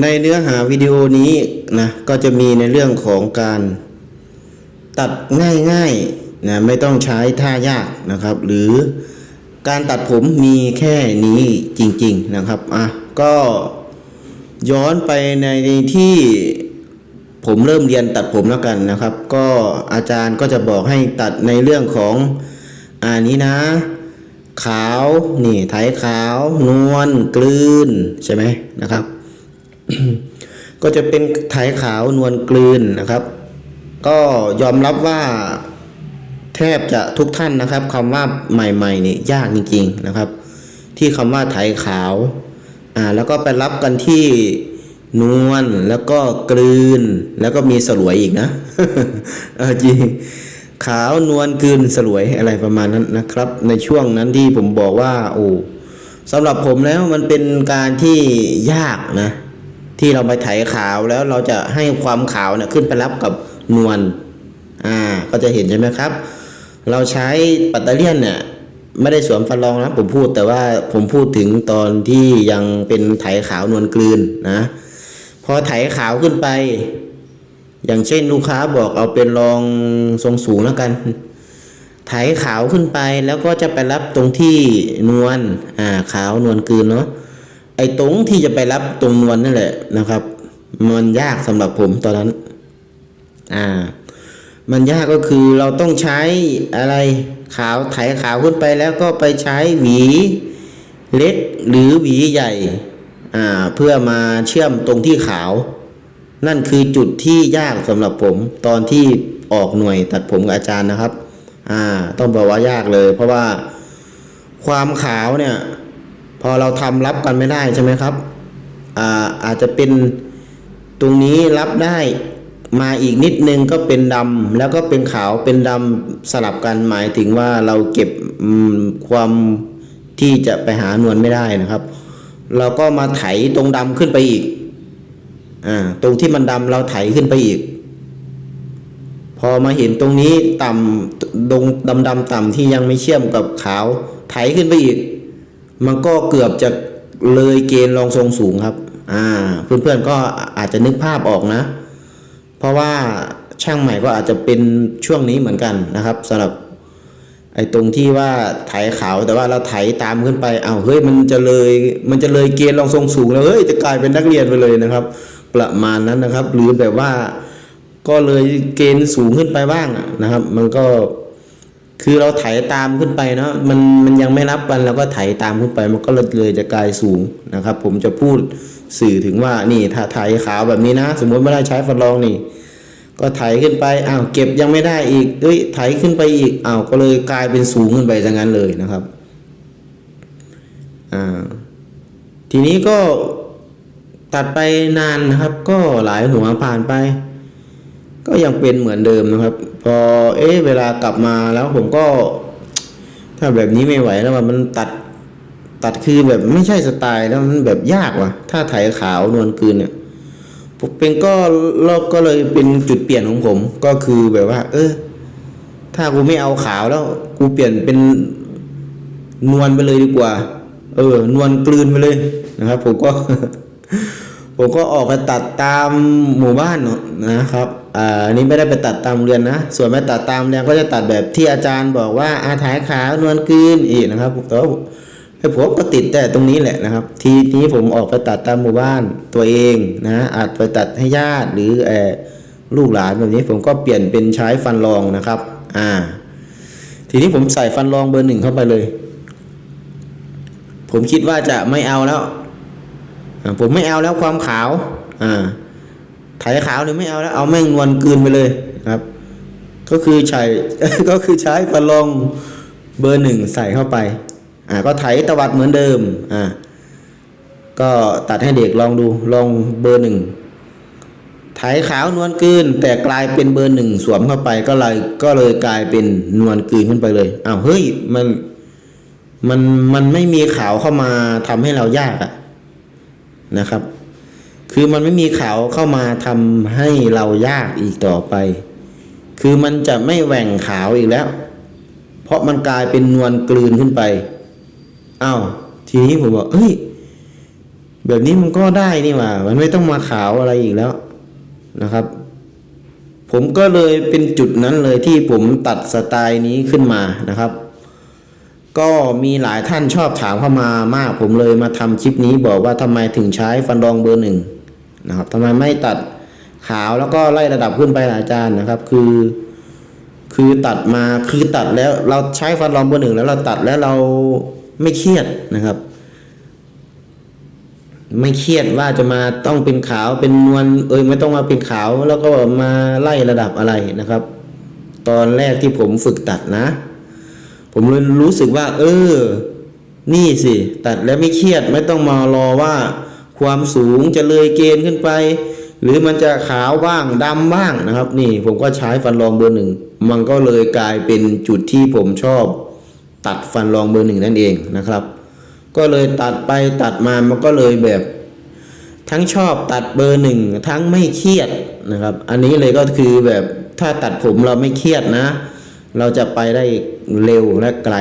ในเนื้อหาวิดีโอนี้นะก็จะมีในเรื่องของการตัดง่ายๆนะไม่ต้องใช้ท่ายากนะครับ หรือการตัดผมมีแค่นี้จริงๆนะครับอะก็ย้อนไปในที่ผมเริ่มเรียนตัดผมแล้วกันนะครับ ก็อาจารย์ก็จะบอกให้ตัดในเรื่องของอันนี้นะ ขาวนี่ไถขาว นวลกลืนใช่ไหมนะครับ ก็จะเป็นไถขาวนวลกลืนนะครับ ก็ยอมรับว่าแทบจะทุกท่านนะครับคำว่าใหม่ๆนี่ยากจริงๆนะครับ ที่คำว่าไถขาวอ่าแล้วก็ไปรับกันที่นวลแล้วก็กลืน แล้วก็มีสลวยอีกนะเออจริงขาวนวลกลืนสลวยอะไรประมาณนั้นนะครับ ในช่วงนั้นที่ผมบอกว่าโอ้สำหรับผมแล้วมันเป็นการที่ยากนะ ที่เราไปไถขาวแล้วเราจะให้ความขาวเนี่ยขึ้นไปรับกับนวลอ่าก็จะเห็นใช่ไหมครับ เราใช้ปัตเตอร์เลียนเนี่ยไม่ได้สวมฟันรองนะผมพูด แต่ว่าผมพูดถึงตอนที่ยังเป็นไถขาวนวลกลืนนะพอไถขาวขึ้นไป อย่างเช่นลูกค้าบอกเอาเป็นรองทรงสูงแล้วกัน ไถขาวขึ้นไปแล้วก็จะไปรับตรงที่นวลอ่าขาวนวลกลืนเนาะ ไอ้ตรงที่จะไปรับตรงนวลนั่นแหละนะครับ มันยากสำหรับผมตอนนั้น อ่า มันยากก็คือเราต้องใช้อะไรขาวไถขาวขึ้นไปแล้วก็ไปใช้หวีเล็กหรือหวีใหญ่ อ่า เพื่อมาเชื่อมตรงที่ขาว นั่นคือจุดที่ยากสำหรับผมตอนที่ออกหน่วยตัดผมกับอาจารย์นะครับ อ่า ต้องบอกว่ายากเลย เพราะว่าความขาวเนี่ย พอเราทำรับกันไม่ได้ใช่ไหมครับอ่าอาจจะเป็นตรงนี้รับได้มาอีกนิดนึงก็เป็นดำแล้วก็เป็นขาวเป็นดำสลับกันหมายถึงว่าเราเก็บความที่จะไปหานวลไม่ได้นะครับ เราก็มาไถตรงดำขึ้นไปอีกอ่าตรงที่มันดำเราไถขึ้นไปอีก พอมาเห็นตรงนี้ต่ำตรงดำดำๆต่ำที่ยังไม่เชื่อมกับขาวไถขึ้นไปอีก มันก็เกือบจะเลยเกณฑ์รองทรงสูงครับ อ่า เพื่อนๆก็อาจจะนึกภาพออกนะ เพราะว่าช่างใหม่ก็อาจจะเป็นช่วงนี้เหมือนกันนะครับสำหรับไอ้ตรงที่ว่าไถขาวแต่ว่าเราไถตามขึ้นไปเอาวเฮ้ยมันจะเลยมันจะเลยเกณฑ์รองทรงสูงแล้วเฮ้ยจะกลายเป็นนักเรียนไปเลยนะครับ ประมาณนั้นนะครับ หรือแบบว่าก็เลยเกณฑ์สูงขึ้นไปบ้างนะครับ มันก็ คือเราไถตามขึ้นไปเนาะมันมันยังไม่รับกันเราก็ไถตามขึ้นไป มันก็เลยจะกลายสูงนะครับ ผมจะพูดสื่อถึงว่านี่ถ้าไถขาวแบบนี้นะ สมมติไม่ได้ใช้ฟันรองนี่ ก็ไถขึ้นไปอ้าวเก็บยังไม่ได้อีกเอ้ยไถขึ้นไปอีกอ้าวก็เลยกลายเป็นสูงขึ้นไปซะงั้นเลยนะครับอ่าทีนี้ก็ตัดไปนานนะครับ ก็หลายหัวผ่านไป ก็ยังเป็นเหมือนเดิมนะครับ พอเอ๊ะเวลากลับมาแล้วผมก็ ถ้าแบบนี้ไม่ไหวแล้วมันตัดตัดคือแบบไม่ใช่สไตล์แล้วมันแบบยากว่ะ ถ้าไถขาวนวลกืนเนี่ยผมเป็นก็เรอบก็เลยเป็นจุดเปลี่ยนของผม ก็คือแบบว่า เออ ถ้ากูไม่เอาขาวแล้ว กูเปลี่ยนเป็นนวลไปเลยดีกว่า เออนวลกลืนไปเลยนะครับ ผมก็ ผมก็ออกไปตัดตามหมู่บ้านนะครับอ่าอันนี้ไม่ได้ไปตัดตามเรียนนะ ส่วนไม่ตัดตามเรียนก็จะตัดแบบที่อาจารย์บอกว่าอาถ่ายขาวนวลกลืนอีกนะครับแต่ว่าให้ผมก็ติดแต่ตรงนี้แหละนะครับ ทีนี้ผมออกไปตัดตามหมู่บ้านตัวเองนะอาจไปตัดให้ญาติหรือเอลูกหลานแบบนี้ผมก็เปลี่ยนเป็นใช้ฟันรองนะครับ อ่า ทีนี้ผมใส่ฟันรองเบอร์หนึ่งเข้าไปเลย ผมคิดว่าจะไม่เอาแล้ว ผมไม่เอาแล้วความขาวอ่าไถขาวเลยไม่เอาแล้ว เอาแม่งนวลกลืนไปเลยครับ ก็คือใช้ก็คือใช้ฟันรองเบอร์หนึ่งใส่เข้าไปอ่าก็ไถตวัดเหมือนเดิมอ่าก็ตัดให้เด็กลองดูลองเบอร์หนึ่งไถขาวนวลกลืน แต่กลายเป็นเบอร์หนึ่งสวมเข้าไปก็เลยก็เลยกลายเป็นนวลกลืนขึ้นไปเลยอ้าวเฮ้ยมันมันมันไม่มีขาวเข้ามาทำให้เรายากอะ นะครับ คือมันไม่มีขาวเข้ามาทำให้เรายากอีกต่อไป คือมันจะไม่แหว่งขาวอีกแล้ว เพราะมันกลายเป็นนวลกลืนขึ้นไปอ้าวทีนี้ผมบอกเอ้ย แบบนี้มันก็ได้นี่หว่า มันไม่ต้องมาขาวอะไรอีกแล้วนะครับ ผมก็เลยเป็นจุดนั้นเลยที่ผมตัดสไตล์นี้ขึ้นมานะครับ ก็มีหลายท่านชอบถามเข้ามามากผมเลยมาทำคลิปนี้บอกว่าทำไมถึงใช้ฟันรองเบอร์หนึ่งนะครับทำไมไม่ตัดขาวแล้วก็ไล่ระดับขึ้นไปล่ะอาจารย์นะครับ คือ คือตัดมาคือตัดแล้วเราใช้ฟันรองเบอร์หนึ่งแล้วเราตัดแล้วเราไม่เครียดนะครับ ไม่เครียดว่าจะมาต้องเป็นขาวเป็นนวลเอยไม่ต้องมาเป็นขาว แล้วก็มาไล่ระดับอะไรนะครับ ตอนแรกที่ผมฝึกตัดนะ ผมเลยรู้สึกว่า เออ นี่สิ ตัดแล้วไม่เครียดไม่ต้องมารอว่า ความสูงจะเลยเกณฑ์ขึ้นไป หรือมันจะขาวบ้างดำบ้างนะครับ นี่ผมก็ใช้ฟันรองเบอร์หนึ่งมันก็เลยกลายเป็นจุดที่ผมชอบ ตัดฟันรองเบอร์หนึ่งนั่นเองนะครับ ก็เลยตัดไปตัดมามันก็เลยแบบ ทั้งชอบตัดเบอร์หนึ่งทั้งไม่เครียดนะครับ อันนี้เลยก็คือแบบถ้าตัดผมเราไม่เครียดนะ เราจะไปได้ เร็วและไกล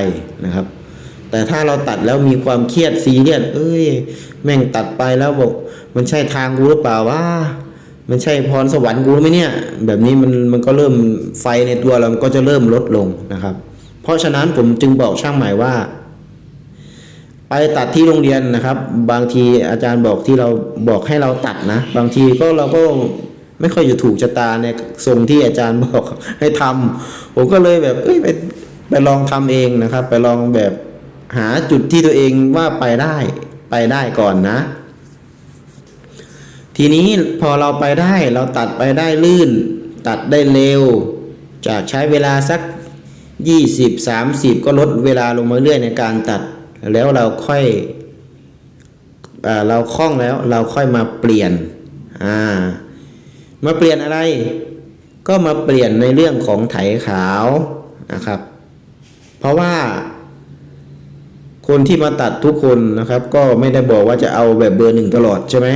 นะครับ แต่ถ้าเราตัดแล้วมีความเครียดซีเรียสเอ้ย แม่งตัดไปแล้วบอก มันใช่ทางกูหรือเปล่าวะมันใช่พรสวรรค์กูไหมเนี่ย แบบนี้มันมันก็เริ่มไฟในตัวเราก็จะเริ่มลดลงนะครับ เพราะฉะนั้นผมจึงบอกช่างใหม่ว่า ไปตัดที่โรงเรียนนะครับ บางทีอาจารย์บอกที่เราบอกให้เราตัดนะ บางทีก็เราก็ไม่ค่อยจะถูกชะตาในทรงที่อาจารย์บอกให้ทำผมก็เลยแบบเอ้ยไป ไปลองทำเองนะครับ ไปลองแบบหาจุดที่ตัวเองว่าไปได้ไปได้ก่อนนะ ทีนี้พอเราไปได้เราตัดไปได้ลื่น ตัดได้เร็ว จากใช้เวลาสัก 20 30 ก็ลดเวลาลงมาเรื่อยในการตัดแล้วเราค่อยอเราคล่องแล้วเราค่อยมาเปลี่ยนอ่ามาเปลี่ยนอะไร ก็มาเปลี่ยนในเรื่องของไถขาวนะครับ เพราะว่า คนที่มาตัดทุกคนนะครับ ก็ไม่ได้บอกว่าจะเอาแบบเบอร์หนึ่งตลอดใช่ไหม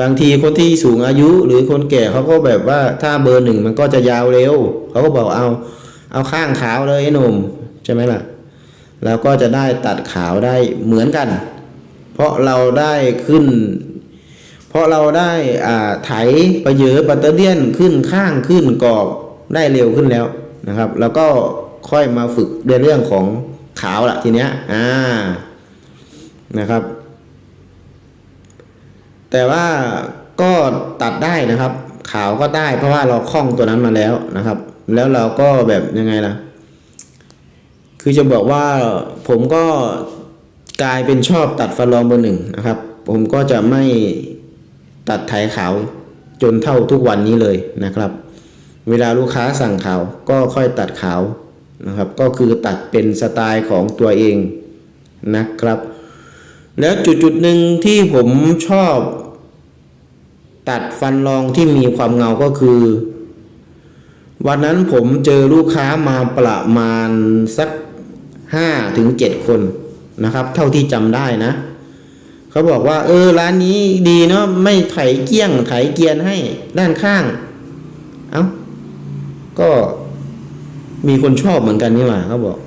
บางทีคนที่สูงอายุหรือคนแก่เขาก็แบบว่าถ้าเบอร์หนึ่งมันก็จะยาวเร็วเขาก็บอกเอาเอาข้างขาวเลยไอ้หนุ่มใช่ไหมล่ะ แล้วก็จะได้ตัดขาวได้เหมือนกัน เพราะเราได้ขึ้น เพราะเราได้อ่าไถประเยอปัตเตอร์เดียนขึ้นข้างขึ้นกรอบได้เร็วขึ้นแล้วนะครับ แล้วก็ ค่อยมาฝึกในเรื่องของขาวละทีเนี้ยอ่านะครับ แต่ว่าก็ตัดได้นะครับ ขาวก็ได้เพราะว่าเราคล่องตัวนั้นมาแล้วนะครับ แล้วเราก็แบบยังไงล่ะ คือจะบอกว่าผมก็กลายเป็นชอบตัดฟันรองเบอร์หนึ่งนะครับ ผมก็จะไม่ตัดไถขาวจนเท่าทุกวันนี้เลยนะครับ เวลาลูกค้าสั่งขาวก็ค่อยตัดขาว นะครับก็คือตัดเป็นสไตล์ของตัวเองนะครับ แล้วจุดจุดหนึ่งที่ผมชอบ ตัดฟันรองที่มีความเงาก็คือ วันนั้นผมเจอลูกค้ามาประมาณสักห้าถึงเจ็ดคนนะครับ เท่าที่จำได้นะ เขาบอกว่า เออร้านนี้ดีเนาะไม่ไถเกี้ยงไถเกียนให้ด้านข้าง เอา้าก็ มีคนชอบเหมือนกันนี่หว่าเขาบอก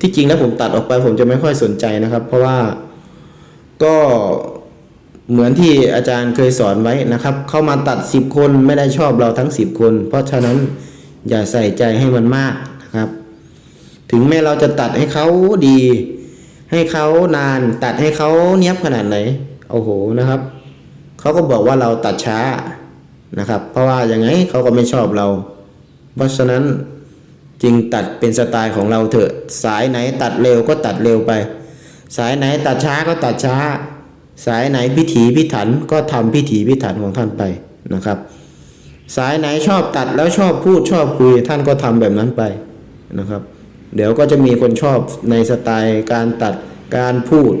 ที่จริงแล้วผมตัดออกไปผมจะไม่ค่อยสนใจนะครับ เพราะว่าก็เหมือนที่อาจารย์เคยสอนไว้นะครับ เข้ามาตัดสิบคนไม่ได้ชอบเราทั้งสิบคน เพราะฉะนั้นอย่าใส่ใจให้มันมากนะครับ ถึงแม้เราจะตัดให้เขาดี ให้เขานานตัดให้เขาเนี้ยบขนาดไหนโอ้โหนะครับเขาก็บอกว่าเราตัดช้านะครับ เพราะว่าอย่างไงเขาก็ไม่ชอบเรา เพราะฉะนั้น จึงตัดเป็นสไตล์ของเราเถอะ สายไหนตัดเร็วก็ตัดเร็วไป สายไหนตัดช้าก็ตัดช้า สายไหนพิถีพิถันก็ทำพิถีพิถันของท่านไปนะครับ สายไหนชอบตัดแล้วชอบพูดชอบคุยท่านก็ทำแบบนั้นไปนะครับ เดี๋ยวก็จะมีคนชอบในสไตล์การตัดการพูด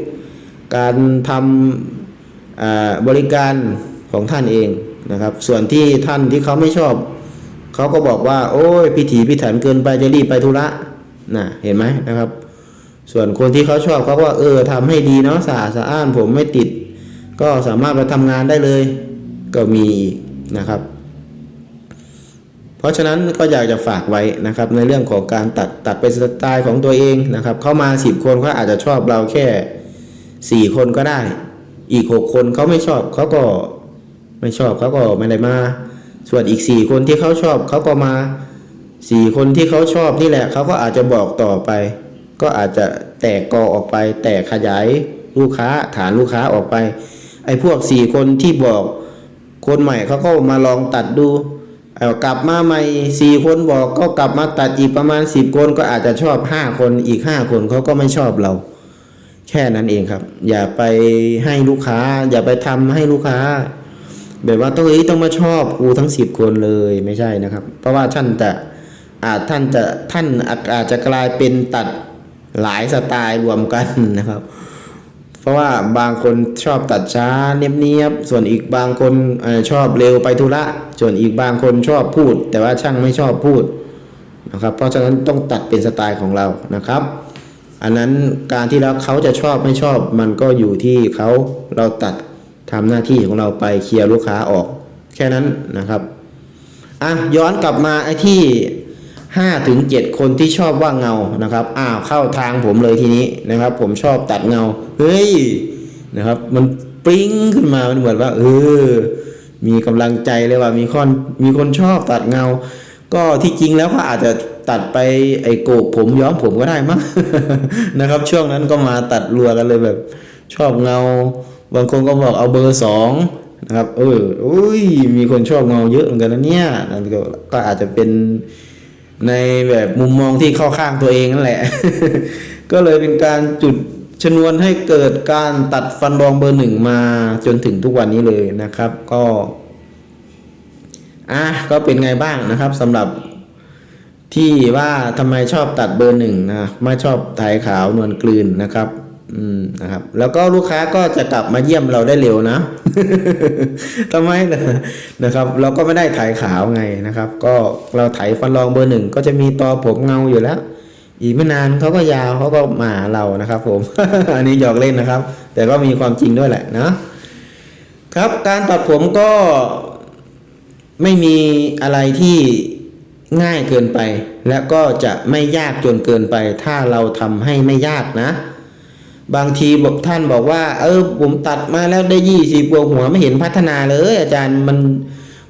การทำบริการของท่านเองนะครับ ส่วนที่ท่านที่เขาไม่ชอบ เขาก็บอกว่า โอ้ยพิถีพิถันเกินไปจะรีบไปธุระนะเห็นไหมนะครับ ส่วนคนที่เขาชอบเขาก็ว่าเออทำให้ดีเนาะสะอาดสะอ้านผมไม่ติด ก็สามารถไปทำงานได้เลย ก็มีนะครับ เพราะฉะนั้นก็อยากจะฝากไว้นะครับ ในเรื่องของการตัดตัดเป็นสไตล์ของตัวเองนะครับ เข้ามาสิบคนเขาอาจจะชอบเราแค่สี่คนก็ได้ อีกหกคนเขาไม่ชอบเขาก็ไม่ชอบเขาก็ไม่ได้มา ส่วนอีกสี่คนที่เขาชอบเขาก็มาสี่คนที่เขาชอบนี่แหละเขาก็อาจจะบอกต่อไป ก็อาจจะแตกกอออกไป แตกขยายลูกค้าฐานลูกค้าออกไป ไอ้พวกสี่คนที่บอกคนใหม่เขาก็มาลองตัดดูกลับมาใหม่สี่คนบอกก็กลับมาตัดอีกประมาณสิบคนก็อาจจะชอบห้าคนอีกห้าคนเขาก็ไม่ชอบเรา แค่นั้นเองครับ อย่าไปให้ลูกค้า อย่าไปทำให้ลูกค้า แบบว่าต้องเอ้ยต้องมาชอบครูทั้งสิบคนเลยไม่ใช่นะครับ เพราะว่าท่านจะอาจท่านจะท่านอาจจะกลายเป็นตัดหลายสไตล์รวมกันนะครับ เพราะว่าบางคนชอบตัดช้าเนียบๆส่วนอีกบางคนอชอบเร็วไปธุระส่วนอีกบางคนชอบพูด แต่ว่าช่างไม่ชอบพูดนะครับ เพราะฉะนั้นต้องตัดเป็นสไตล์ของเรานะครับ อันนั้นการที่เราเขาจะชอบไม่ชอบมันก็อยู่ที่เขาเราตัด ทำหน้าที่ของเราไปเคลียร์ลูกค้าออก แค่นั้นนะครับอะย้อนกลับมาไอ้ที่ห้าถึงเจ็ดคนที่ชอบว่าเงานะครับอ้าวเข้าทางผมเลยทีนี้นะครับ ผมชอบตัดเงาเฮ้ยนะครับ มันปริ้งขึ้นมามันเหมือนว่าเออมีกำลังใจเลยว่ามีคนมีคนชอบตัดเงา ก็ที่จริงแล้วเขาอาจจะตัดไปไอ้โกกผมย้อมผมก็ได้มั้งนะครับ ช่วงนั้นก็มาตัดรัวกันเลยแบบ ชอบเงา บางคนก็บอกเอาเบอร์สองนะครับ เอออุ้ยมีคนชอบเงาเยอะเหมือนกันนะเนี่ยนั่นก็ก็อาจจะเป็นในแบบมุมมองที่เข้าข้างตัวเองนั่นแหละ ก็เลยเป็นการจุดชนวนให้เกิดการตัดฟันรองเบอร์หนึ่งมาจนถึงทุกวันนี้เลยนะครับ ก็อะก็เป็นไงบ้างนะครับสำหรับที่ว่าทำไมชอบตัดเบอร์หนึ่งนะไม่ชอบถ่ายขาวนวลกลืนนะครับ อืมนะครับ แล้วก็ลูกค้าก็จะกลับมาเยี่ยมเราได้เร็วนะทำไมนะนะครับ เราก็ไม่ได้ถ่ายขาวไงนะครับ ก็เราถ่ายฟันรองเบอร์หนึ่งก็จะมีตอผมเงาอยู่แล้ว อีกไม่นานเขาก็ยาวเขาก็มาหาเรานะครับ ผม อันนี้หยอกเล่นนะครับ แต่ก็มีความจริงด้วยแหละนะครับการตัดผมก็ไม่มีอะไรที่ง่ายเกินไป และก็จะไม่ยากจนเกินไป ถ้าเราทำให้ไม่ยากนะ บางทีบอกท่านบอกว่า เออ ผมตัดมาแล้วได้ยี่สิบกว่าหัวไม่เห็นพัฒนาเลย อาจารย์มัน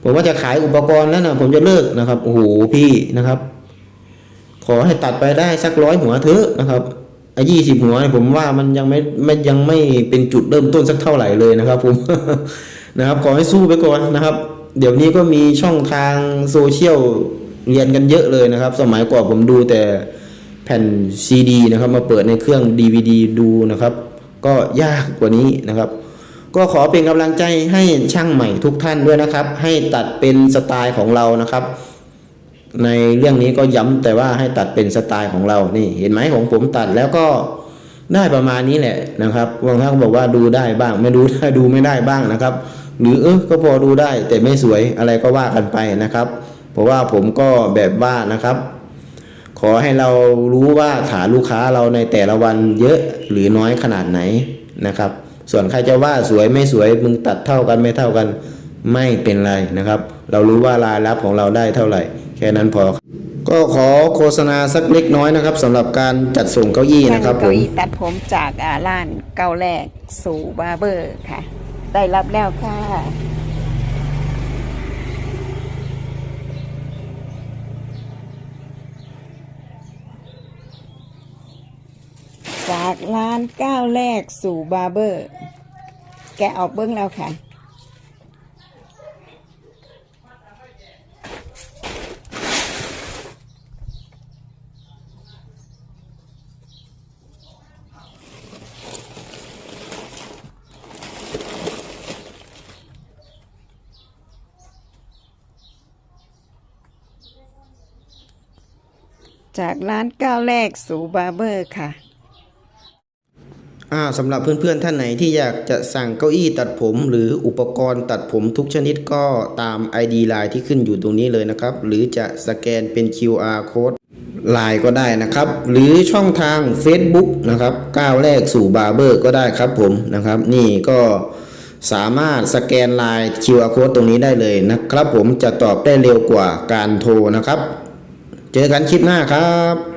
ผมว่าจะขายอุปกรณ์แล้วนะผมจะเลิกนะครับโอ้โหพี่นะครับ ขอให้ตัดไปได้สักร้อยหัวเถอะนะครับไอ้ยี่สิบหัวผมว่ามันยังไม่ไม่ยังไม่เป็นจุดเริ่มต้นสักเท่าไหร่เลยนะครับ ผมนะครับ ขอให้สู้ไปก่อนนะครับ เดี๋ยวนี้ก็มีช่องทางโซเชียลเรียนกันเยอะเลยนะครับ สมัยก่อนผมดูแต่ แผ่นซีดีนะครับมาเปิดในเครื่อง DVD ดูนะครับ ก็ยากกว่านี้นะครับ ก็ขอเป็นกำลังใจให้ช่างใหม่ทุกท่านด้วยนะครับ ให้ตัดเป็นสไตล์ของเรานะครับ ในเรื่องนี้ก็ย้ำแต่ว่าให้ตัดเป็นสไตล์ของเรานี่เห็นไหมของผมตัดแล้วก็ได้ประมาณนี้แหละนะครับบางท่านก็บอกว่าดูได้บ้าง ไม่ดูได้ดูไม่ได้บ้างนะครับ หรือเออก็พอดูได้แต่ไม่สวยอะไรก็ว่ากันไปนะครับ เพราะว่าผมก็แบบว่านะครับ ขอให้เรารู้ว่าฐานลูกค้าเราในแต่ละวันเยอะหรือน้อยขนาดไหนนะครับ ส่วนใครจะว่าสวยไม่สวยมึงตัดเท่ากันไม่เท่ากันไม่เป็นไรนะครับ เรารู้ว่ารายรับของเราได้เท่าไหร่ แค่นั้นพอ ก็ขอโฆษณาสักเล็กน้อยนะครับสำหรับการจัดส่งเก้าอี้นะครับผเก้ามอี้ตัดผมจากอาร้านเก้าแรกสู่บาร์เบอร์ค่ะ ได้รับแล้วค่ะ จากร้านก้าวแรกสู่บาร์เบอร์ แกะออกเบื้องแล้วค่ะ จากร้านก้าวแรกสู่บาร์เบอร์ค่ะ สำหรับเพื่อนๆท่านไหนที่อยากจะสั่งเก้าอี้ตัดผมหรืออุปกรณ์ตัดผมทุกชนิดก็ตาม ID Line ที่ขึ้นอยู่ตรงนี้เลยนะครับ หรือจะสแกนเป็น QR code ไลน์ก็ได้นะครับ หรือช่องทาง Facebook นะครับก้าวแรกสู่บาร์เบอร์ก็ได้ครับผมนะครับ นี่ก็สามารถสแกนไลน์ QR code ตรงนี้ได้เลยนะครับ ผมจะตอบได้เร็วกว่าการโทรนะครับ เจอกันคลิปหน้าครับ